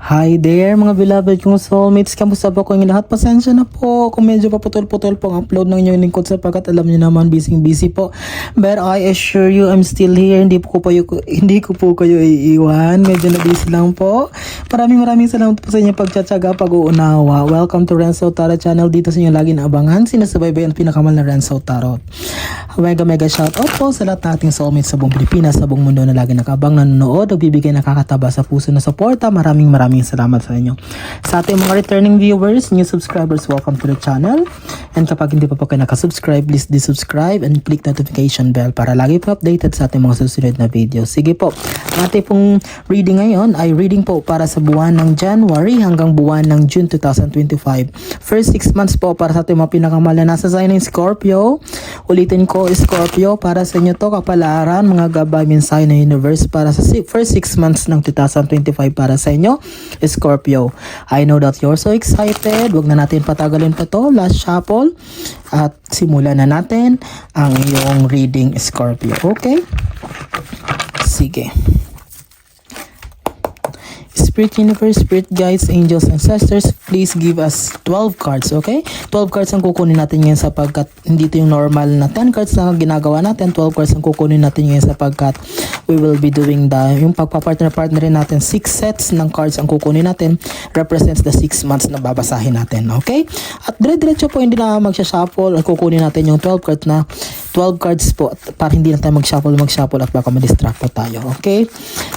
Hi there mga beloved kong soulmates. Kamusta po kayong lahat? Pasensya na po kung medyo paputol-putol po ang upload ng inyong lingkod sapagkat alam niyo naman busy busy po. But I assure you I'm still here. Hindi po ko, pa, hindi ko po kayo iiwan. Medyo na busy lang po. Maraming maraming salamat po sa inyong pagtsatsaga, pag-uunawa. Welcome to Renzo Tarot Channel. Dito sa inyo lagi naabangan. Sinasubaybay ang pinakamal na Renzo Tarot. Mega mega shout out po sa lahat ng ating soulmates sa buong Pilipinas, sa buong mundo na lagi nakabang nanonood, nagbibigay nakakataba sa puso na suporta. Maraming maraming salamat sa inyo. Sa ating mga returning viewers, new subscribers, welcome to the channel. And kapag hindi pa po kayo nakasubscribe, please subscribe and click notification bell para lagi po updated sa ating mga susunod na video. Sige po, ang ating pong reading ngayon ay reading po para sa buwan ng January hanggang buwan ng June 2025. First 6 months po para sa ating mga pinakamahal na nasa sign ng Scorpio. Ulitin ko, Scorpio, para sa inyo to kapalaran, mga gabay mensahe ng universe para sa first 6 months ng 2025 para sa inyo, Scorpio. I know that you're so excited. Huwag na natin patagalin pa to. Last shuffle. At simulan na natin ang iyong reading, Scorpio. Okay? Sige. Spirit Universe, Spirit Guides, Angels, Ancestors, please give us 12 cards, okay? 12 cards ang kukunin natin ngayon sapagkat hindi ito yung normal na 10 cards na ginagawa natin. 12 cards ang kukunin natin ngayon sapagkat we will be doing the, yung pagpapartner-partnerin natin, 6 sets ng cards ang kukunin natin represents the 6 months na babasahin natin, okay? At dire-diretso po hindi na magsha-shuffle kukunin natin yung 12 cards na 12 cards po para hindi na tayo mag-shuffle, mag-shuffle at baka ma-distract po tayo, okay?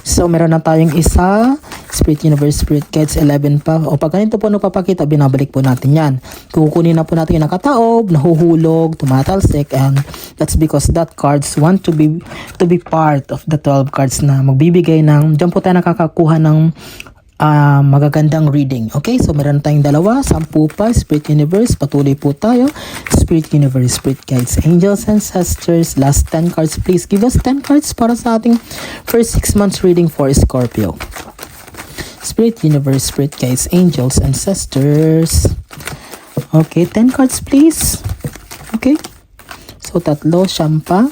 So, meron na tayong isa, Spirit Universe, Spirit Guides, 11 pa. O pag ganito po nagpapakita, binabalik po natin yan. Kukunin na po natin yung nakataob, nahuhulog, tumatalsik, and that's because that cards want to be to be part of the 12 cards na magbibigay ng, dyan po tayo nakakakuha ng ah, magagandang reading. Okay, so meron tayong dalawa, sampu pa, Spirit Universe, patuloy po tayo. Spirit Universe, Spirit Guides, Angels, Ancestors, last 10 cards, please give us 10 cards para sa ating first 6 months reading for Scorpio. Spirit Universe, Spirit Guides, Angels, Ancestors. Okay, 10 cards please. Okay. So, tatlo, siyam pa.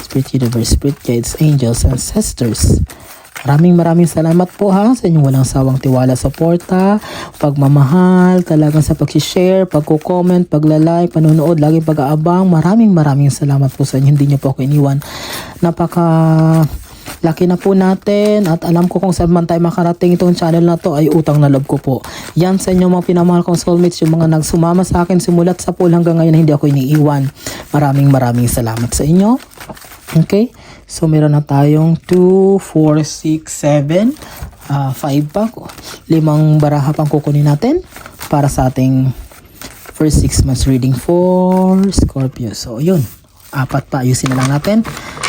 Spirit Universe, Spirit Guides, Angels, Ancestors. Maraming maraming salamat po ha sa inyong walang sawang tiwala, suporta, pagmamahal, talagang sa pag-share, pagko-comment, paglalay, panonood, lagi pag-aabang. Maraming maraming salamat po sa inyo. Hindi niyo po ako iniwan. Napaka laki na po natin at alam ko kung saan man tayo makarating itong channel na to ay utang na loob ko po. Yan sa inyo mga pinamahal kong soulmates, yung mga nagsumama sa akin simulat sa pool hanggang ngayon hindi ako iniiwan. Maraming maraming salamat sa inyo. Okay? So meron na tayong 2, 4, 6, 7, 5 pa. Limang baraha pang kukunin natin para sa ating first 6 months reading for Scorpio. So yun, apat pa. Ayusin na lang natin.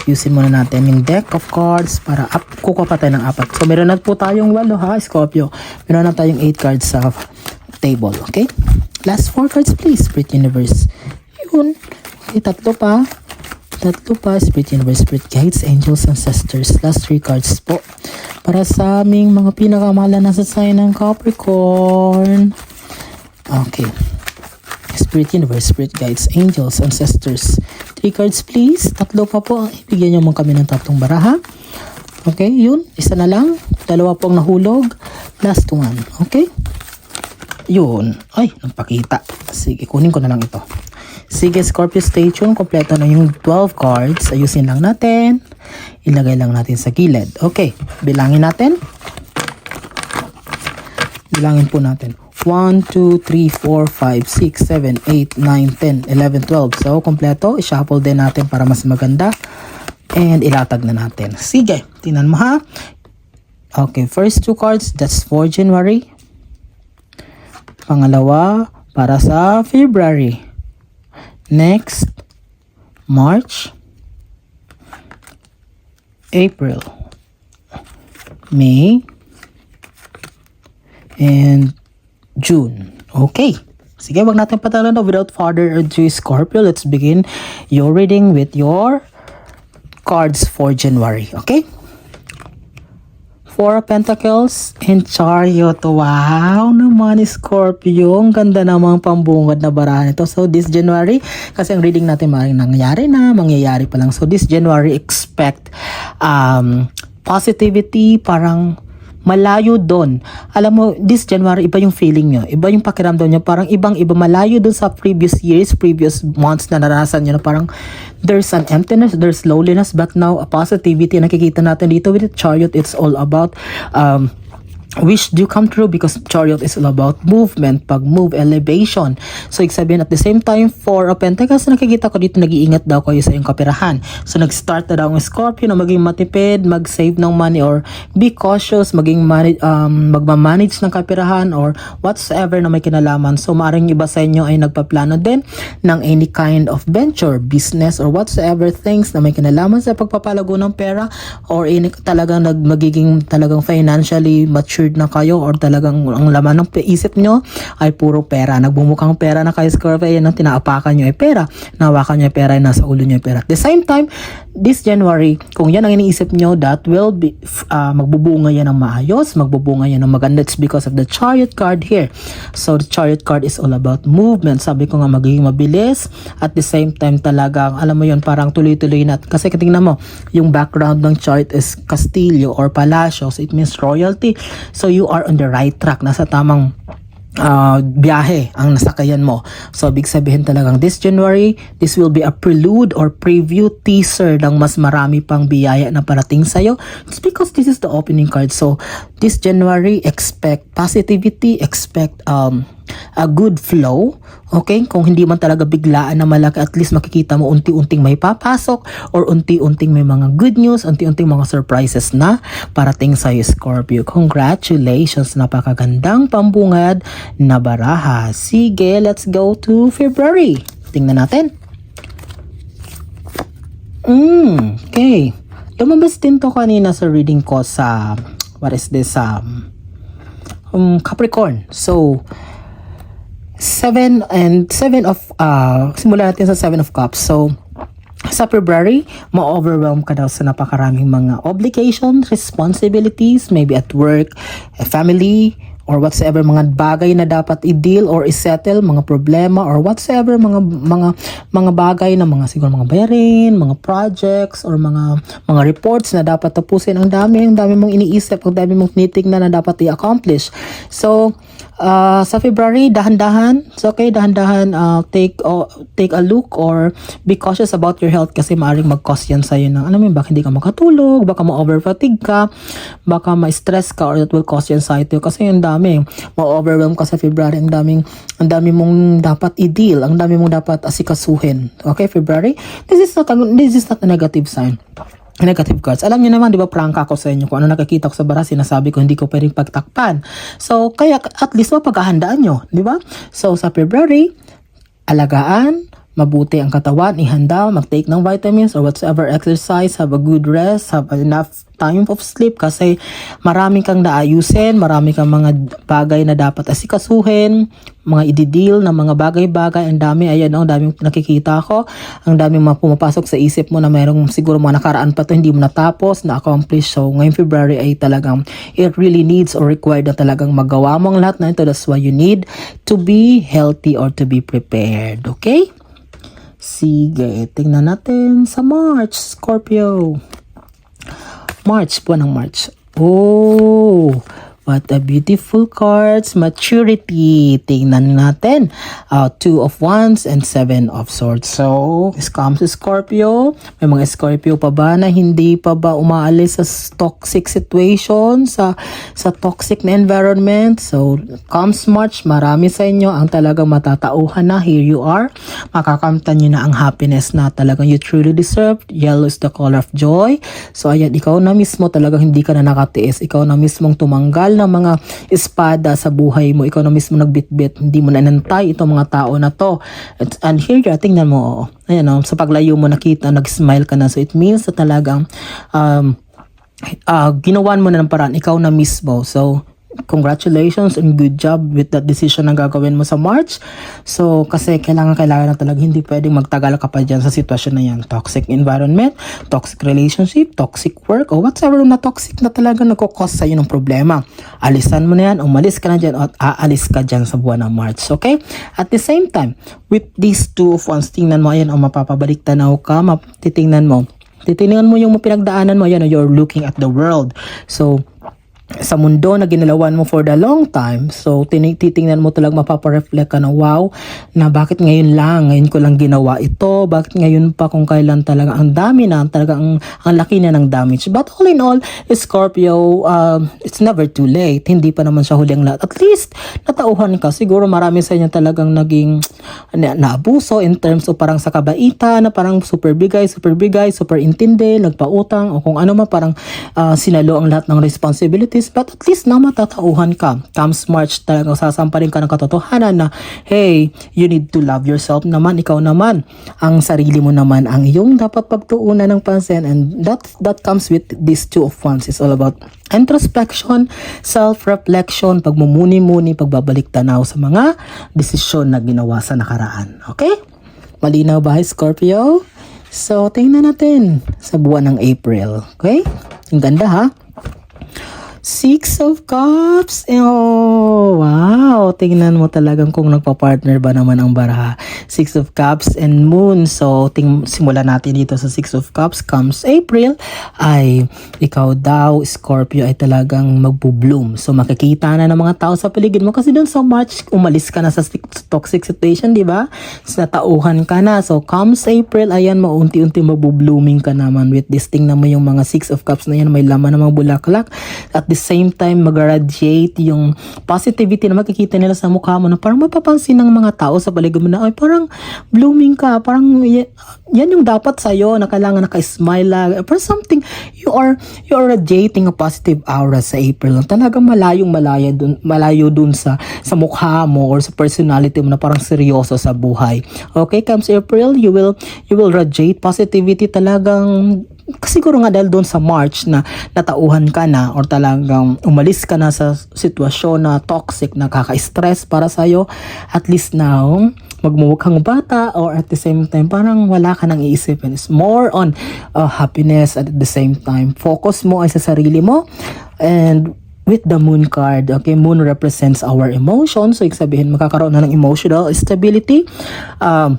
Ayusin muna natin yung deck of cards para up, kukuha pa tayo ng apat. So meron na po tayong walo ha, Scorpio. Meron na tayong 8 cards sa table. Okay? Last 4 cards please, Spirit Universe. Yun. Okay, tatlo pa. Tatlo pa, Spirit Universe, Spirit Guides, Angels, Ancestors. Last 3 cards po. Para sa aming mga pinakamahal na sa sign ng Capricorn. Okay. Spirit Universe, Spirit Guides, Angels, Ancestors. Three cards please. Tatlo pa po. Ibigyan nyo mo kami ng tatlong baraha. Okay, yun. Isa na lang. Dalawa pong nahulog. Last one. Okay? Yun. Ay, napakita. Sige, kunin ko na lang ito. Sige, Scorpio, stay tuned. Kompleto na yung 12 cards. Ayusin lang natin. Ilagay lang natin sa gilid. Okay, bilangin natin. Bilangin po natin. 1, 2, 3, 4, 5, 6, 7, 8, 9, 10, 11, 12. So, kompleto. I-shuffle din natin para mas maganda. And ilatag na natin. Sige, tinan mo ha. Okay, first two cards, that's for January. Pangalawa, para sa February. Next, March, April, May, and June. Okay. Sige, wag natin patalan na without further ado, Scorpio. Let's begin your reading with your cards for January. Okay? Four of Pentacles and Chariot. Wow naman, Scorpio. Ang ganda namang pambungad na barahan ito. So, this January, kasi ang reading natin maaaring nangyayari na, mangyayari pa lang. So, this January, expect um, positivity, parang malayo doon. Alam mo, this January, iba yung feeling nyo. Iba yung pakiramdam nyo. Parang ibang-iba, malayo doon sa previous years, previous months na naranasan nyo na parang there's an emptiness, there's loneliness, but now a positivity nakikita natin dito with the chariot. It's all about um, wish do come true because chariot is all about movement, pag-move, elevation. So, ibig sabihin at the same time, for a Pentacles, nakikita ko dito, nag-iingat daw kayo sa iyong kapirahan. So, nag-start na daw ang Scorpio na maging matipid, mag-save ng money or be cautious, maging manage, um, magmamanage ng kapirahan or whatsoever na may kinalaman. So, maaaring iba sa inyo ay nagpaplano din ng any kind of venture, business or whatsoever things na may kinalaman sa pagpapalago ng pera or any, talagang nag, magiging talagang financially matured na kayo or talagang ang laman ng isip nyo ay puro pera. Nagbumukhang pera na kayo Scorpio, yan ang tinaapakan nyo ay pera. Nawakan nyo ay pera, ay nasa ulo nyo ay pera. At the same time, this January, kung yan ang iniisip nyo, that will be, uh, magbubunga yan ng maayos, magbubunga yan ng maganda. It's because of the chariot card here. So, the chariot card is all about movement. Sabi ko nga, magiging mabilis. At the same time, talagang, alam mo yun, parang tuloy-tuloy na. Kasi tingnan mo, yung background ng chart is castillo or palacio. So, it means royalty. So, you are on the right track. Nasa tamang uh, biyahe ang nasakayan mo. So, big sabihin talagang this January, this will be a prelude or preview teaser ng mas marami pang biyaya na parating sa'yo. It's because this is the opening card. So, this January, expect positivity, expect um, a good flow. Okay? Kung hindi man talaga biglaan na malaki, at least makikita mo unti-unting may papasok or unti-unting may mga good news, unti-unting mga surprises na parating sa Scorpio. Congratulations! Napakagandang pambungad na baraha. Sige, let's go to February. Tingnan natin. Mm, okay. Lumabas din to kanina sa reading ko sa, what is this, um, um, Capricorn. So, seven and seven of uh simulan natin sa seven of cups so sa February, ma-overwhelm ka daw sa napakaraming mga obligations, responsibilities, maybe at work, a family, or whatsoever mga bagay na dapat i-deal or i-settle, mga problema or whatsoever mga mga mga bagay na mga siguro mga bayarin, mga projects or mga mga reports na dapat tapusin. Ang dami, ang dami mong iniisip, ang dami mong tinitingnan na dapat i-accomplish. So, uh, sa February, dahan-dahan, it's okay, dahan-dahan uh, take uh, take a look or be cautious about your health kasi maaaring mag-cause yan sa'yo ng, ano mo, baka hindi ka makatulog, baka ma-overfatigue ka, baka ma-stress ka or that will cause you anxiety kasi yung dami, ma-overwhelm ka sa February, ang daming, ang dami mong dapat i-deal, ang dami mong dapat asikasuhin. Okay, February? This is not, this is not a negative sign negative cards. Alam niyo naman, di ba, prank ako sa inyo. Kung ano nakikita ko sa bara, sinasabi ko hindi ko pwedeng pagtakpan. So, kaya at least mapaghahandaan nyo, di ba? So, sa February, alagaan, mabuti ang katawan, ihanda, mag-take ng vitamins or whatsoever exercise, have a good rest, have enough time of sleep kasi marami kang naayusin, marami kang mga bagay na dapat asikasuhin, mga i-deal na mga bagay-bagay, ang dami, ayan, ang daming nakikita ko, ang daming mga pumapasok sa isip mo na mayroong siguro mga nakaraan pa to, hindi mo natapos, na-accomplish. So, ngayong February ay talagang, it really needs or required na talagang magawa mo ang lahat na ito. That's why you need to be healthy or to be prepared. Okay? Sige, tingnan natin sa March, Scorpio. March, buwan ng March. Oh, what a beautiful cards. Maturity. Tingnan natin. Uh, two of Wands and Seven of Swords. So, comes Scorpio. May mga Scorpio pa ba na hindi pa ba umaalis sa toxic situation, sa, sa toxic na environment? So, comes March, marami sa inyo ang talagang matatauhan na. Here you are. Makakamtan nyo na ang happiness na talagang you truly deserve. Yellow is the color of joy. So, ayan, ikaw na mismo talagang hindi ka na nakatiis. Ikaw na mismong tumanggal ng mga espada sa buhay mo. Ikaw na mismo nagbitbit. Hindi mo na inantay itong mga tao na to. And here tingnan mo. Ayan, oh, sa paglayo mo nakita, nag-smile ka na. So, it means na talagang um, uh, ginawan mo na ng paraan. Ikaw na mismo. So, congratulations and good job with that decision na gagawin mo sa March. So, kasi kailangan, kailangan na talaga hindi pwedeng magtagal ka pa dyan sa sitwasyon na yan. Toxic environment, toxic relationship, toxic work, or whatever na toxic na talaga nagkukos sa'yo ng problema. Alisan mo na yan, umalis ka na dyan, at aalis ka dyan sa buwan ng March. Okay? At the same time, with these two of wands, tingnan mo, ayan, o mapapabalik tanaw ka, map- titingnan mo, titingnan mo yung pinagdaanan mo, ayan, o, you're looking at the world. So, sa mundo na ginalawan mo for the long time. So, titingnan mo talaga mapapareflect ka na, wow, na bakit ngayon lang, ngayon ko lang ginawa ito, bakit ngayon pa kung kailan talaga, ang dami na, talaga ang, ang laki na ng damage. But all in all, Scorpio, um, it's never too late. Hindi pa naman siya huli ang lahat. At least, natauhan ka. Siguro marami sa inyo talagang naging na, naabuso in terms of parang sa kabaitan, na parang super bigay, super bigay, super intindi, nagpautang, o kung ano man, parang ah, sinalo ang lahat ng responsibilities. But at least na matatauhan ka. Comes March, talagang sasamparin ka ng katotohanan na, hey, you need to love yourself naman, ikaw naman. Ang sarili mo naman ang iyong dapat pagtuunan ng pansin and that, that comes with these two of wands. It's all about introspection, self-reflection, pagmumuni-muni, pagbabalik tanaw sa mga desisyon na ginawa sa nakaraan. Okay? Malinaw ba, Scorpio? So, tingnan natin sa buwan ng April. Okay? Ang ganda ha? Six of Cups. Oh, wow. Tingnan mo talagang kung nagpa-partner ba naman ang baraha. Six of Cups and Moon. So, ting simulan natin dito sa Six of Cups. Comes April, ay ikaw daw, Scorpio, ay talagang magbo-bloom. So, makikita na ng mga tao sa paligid mo. Kasi doon sa March, umalis ka na sa toxic situation, di ba? Sa tauhan ka na. So, comes April, ayan, maunti-unti magbo-blooming ka naman with this. Tingnan mo yung mga Six of Cups na yan, may laman ng mga bulaklak. At the same time, mag-radiate yung positivity na makikita nila sa mukha mo na parang mapapansin ng mga tao sa paligid mo na, ay, parang blooming ka, parang yan yung dapat sa'yo, na kailangan naka-smile lang. Parang something, you are, you are radiating a positive aura sa April. Talagang malayong malayo dun, malayo dun sa, sa mukha mo or sa personality mo na parang seryoso sa buhay. Okay, comes April, you will, you will radiate positivity talagang siguro nga dahil doon sa March na natauhan ka na or talagang umalis ka na sa sitwasyon na toxic, nakaka-stress para sa'yo, at least now, magmumukhang bata or at the same time, parang wala ka nang iisipin. It's more on uh, happiness at the same time. Focus mo ay sa sarili mo and with the moon card, okay, moon represents our emotions. So, ibig sabihin, magkakaroon na ng emotional stability. Um,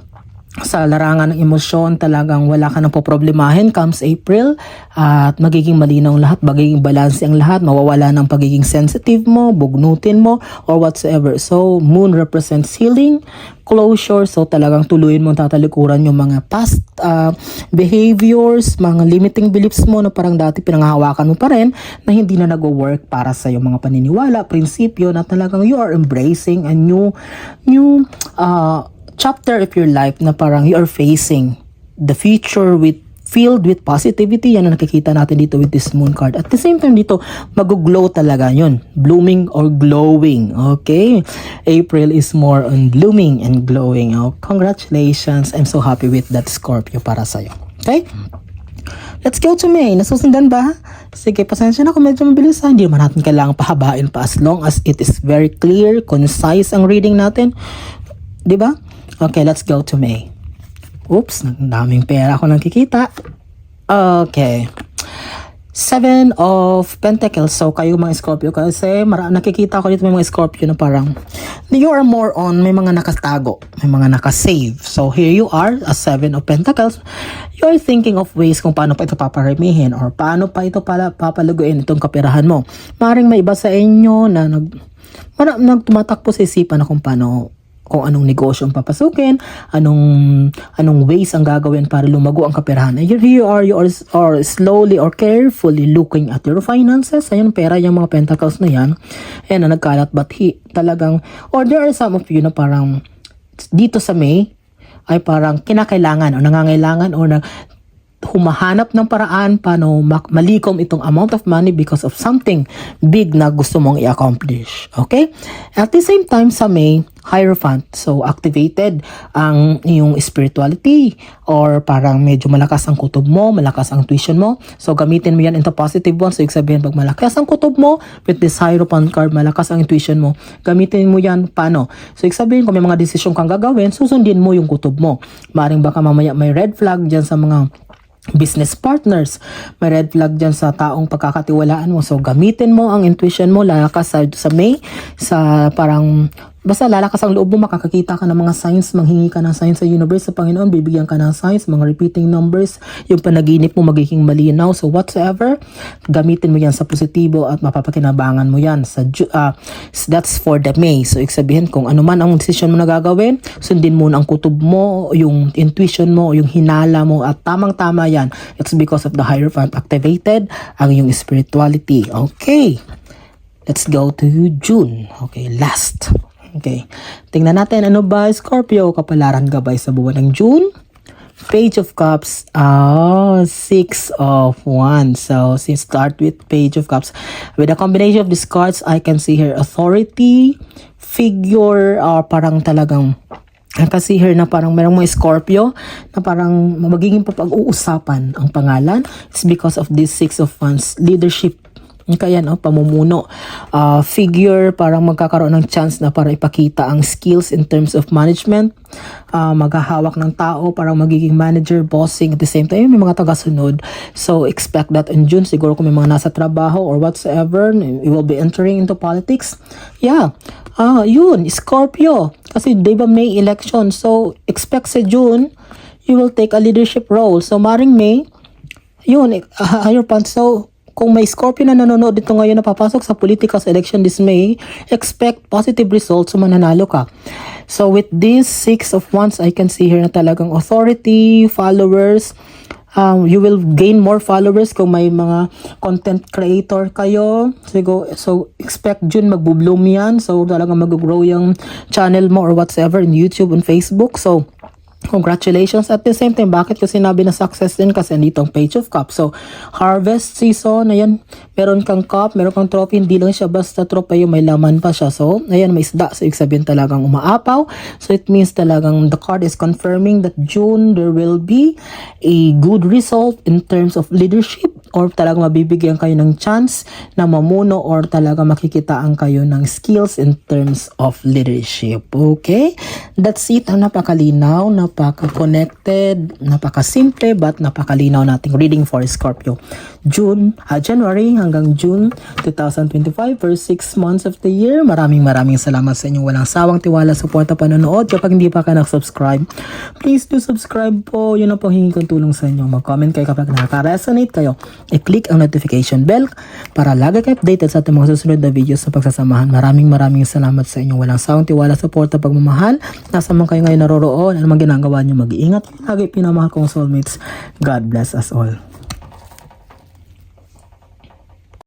sa larangan ng emosyon talagang wala ka nang poproblemahin comes April at magiging malinaw ang lahat, magiging balance ang lahat, mawawala ng pagiging sensitive mo, bugnutin mo or whatsoever. So moon represents healing, closure, so talagang tuluyin mo tatalikuran yung mga past uh, behaviors, mga limiting beliefs mo na parang dati pinanghahawakan mo pa rin na hindi na nag-work para sa yung mga paniniwala, prinsipyo na talagang you are embracing a new new uh, chapter of your life na parang you are facing the future with filled with positivity yan ang nakikita natin dito with this moon card at the same time dito mag-glow talaga yun blooming or glowing okay April is more on blooming and glowing oh, congratulations I'm so happy with that Scorpio para sa'yo okay Let's go to May. Nasusundan ba? Sige, pasensya na kung medyo mabilis ha. Hindi naman natin kailangang pahabain pa as long as it is very clear, concise ang reading natin. 'Di ba? Okay, let's go to May. Oops, daming pera ako nakikita. Okay. Seven of Pentacles. So, kayo mga Scorpio kasi mara nakikita ko dito may mga Scorpio na parang you are more on may mga nakatago, may mga nakasave. So, here you are, a Seven of Pentacles. You are thinking of ways kung paano pa ito paparamihin or paano pa ito pala papalaguin itong kapirahan mo. Maring may iba sa inyo na nag, mara, nagtumatakpo sa isipan na kung paano kung anong negosyo ang papasukin, anong anong ways ang gagawin para lumago ang kaperahan. And here you are, you are, are slowly or carefully looking at your finances. Ayun, pera yung mga pentacles na yan. Ayan na nagkalat, but he, talagang, or there are some of you na parang, dito sa May, ay parang kinakailangan o nangangailangan o na humahanap ng paraan paano malikom itong amount of money because of something big na gusto mong i-accomplish. Okay? At the same time, sa May, Hierophant. So, activated ang iyong spirituality or parang medyo malakas ang kutob mo, malakas ang tuition mo. So, gamitin mo yan into positive one. So, ibig sabihin, pag malakas ang kutob mo, with this Hierophant card, malakas ang intuition mo, gamitin mo yan paano? So, ibig sabihin, kung may mga desisyon kang gagawin, susundin mo yung kutob mo. Maring baka mamaya may red flag dyan sa mga business partners. May red flag dyan sa taong pagkakatiwalaan mo. So, gamitin mo ang intuition mo, lakas sa, sa May, sa parang Basta lalakas ang loob mo, makakakita ka ng mga signs, manghingi ka ng signs sa universe, sa Panginoon, bibigyan ka ng signs, mga repeating numbers, yung panaginip mo magiging malinaw. So whatsoever, gamitin mo yan sa positibo at mapapakinabangan mo yan. Sa, ah, that's for the May. So ibig sabihin, kung ano man ang decision mo na gagawin, sundin mo ang kutob mo, yung intuition mo, yung hinala mo, at tamang-tama yan. It's because of the Hierophant activated, ang yung spirituality. Okay. Let's go to June. Okay, last. Okay. Tingnan natin ano ba Scorpio kapalaran gabay sa buwan ng June. Page of Cups. Oh, Six of Wands. So, since start with Page of Cups. With a combination of these cards, I can see here authority, figure, or parang talagang kasi here na parang merong mga Scorpio na parang magiging papag-uusapan ang pangalan. It's because of this Six of Wands leadership kaya no, pamumuno. Uh, figure, parang magkakaroon ng chance na para ipakita ang skills in terms of management. Uh, maghahawak ng tao, parang magiging manager, bossing at the same time. May mga tagasunod. So, expect that in June. Siguro kung may mga nasa trabaho or whatsoever, you will be entering into politics. Yeah. Ah, yun, Scorpio. Kasi di ba may election. So, expect sa June, you will take a leadership role. So, maring May, yun, uh, higher pan. So, kung may Scorpio na nanonood dito ngayon na papasok sa politika sa election this May, expect positive results so mananalo ka. So with this six of wands, I can see here na talagang authority, followers, um, you will gain more followers kung may mga content creator kayo. So, so expect June magbo-bloom yan. So talagang mag-grow yung channel mo or whatsoever in YouTube and Facebook. So Congratulations. At the same time, bakit ko sinabi na success din? Kasi andito ang page of cups. So, harvest season, ayan, meron kang cup, meron kang trophy, hindi lang siya basta trophy, may laman pa siya. So, ayan, may isda. So, ibig talagang umaapaw. So, it means talagang the card is confirming that June, there will be a good result in terms of leadership or talaga mabibigyan kayo ng chance na mamuno or talaga makikitaan kayo ng skills in terms of leadership. Okay? That's it. Ang napakalinaw, napaka-connected, napaka-simple, but napakalinaw nating reading for Scorpio. June, ah, January hanggang June 2025 for 6 months of the year. Maraming maraming salamat sa inyong walang sawang tiwala, suporta, panonood. Kapag hindi pa ka nag-subscribe, please do subscribe po. Yun ang panghingi kong tulong sa inyo. Mag-comment kayo kapag nakaka-resonate kayo. I-click ang notification bell para lagi kayo updated sa ating mga susunod na videos sa pagsasamahan. Maraming maraming salamat sa inyong walang sawang tiwala, suporta, pagmamahal. Nasa man kayo ngayon naroroon, ano man ginagawa nyo, mag-iingat. Lagi pinamahal kong soulmates. God bless us all.